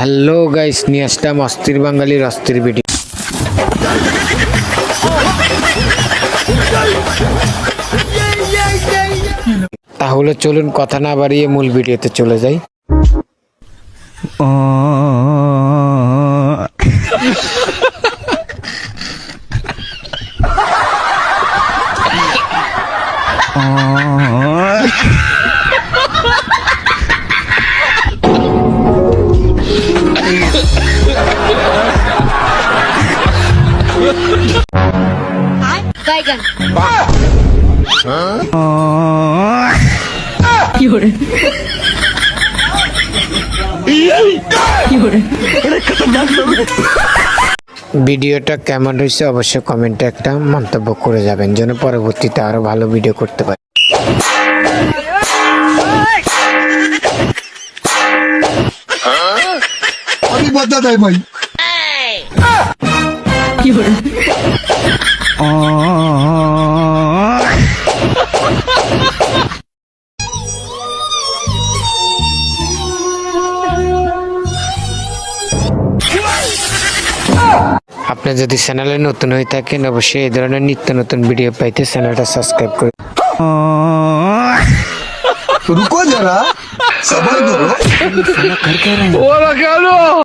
Hello guys নিয়ে আসলাম অস্থির বাঙালির অস্থির ভিডিও তাহলে চলুন কথা না বাড়িয়ে মূল ভিডিওতে চলে যাই। ভিডিওটা কেমন হয়েছে অবশ্যই কমেন্টে একটা মন্তব্য করে যাবেন, যেন পরবর্তীতে আরও ভালো ভিডিও করতে পারি। ভাই। আপনি যদি চ্যানেলে নতুন হয়ে থাকেন অবশ্যই এই ধরনের নিত্য নতুন ভিডিও পাইতে চ্যানেলটা সাবস্ক্রাইব করে तो रुको जरा सबर करो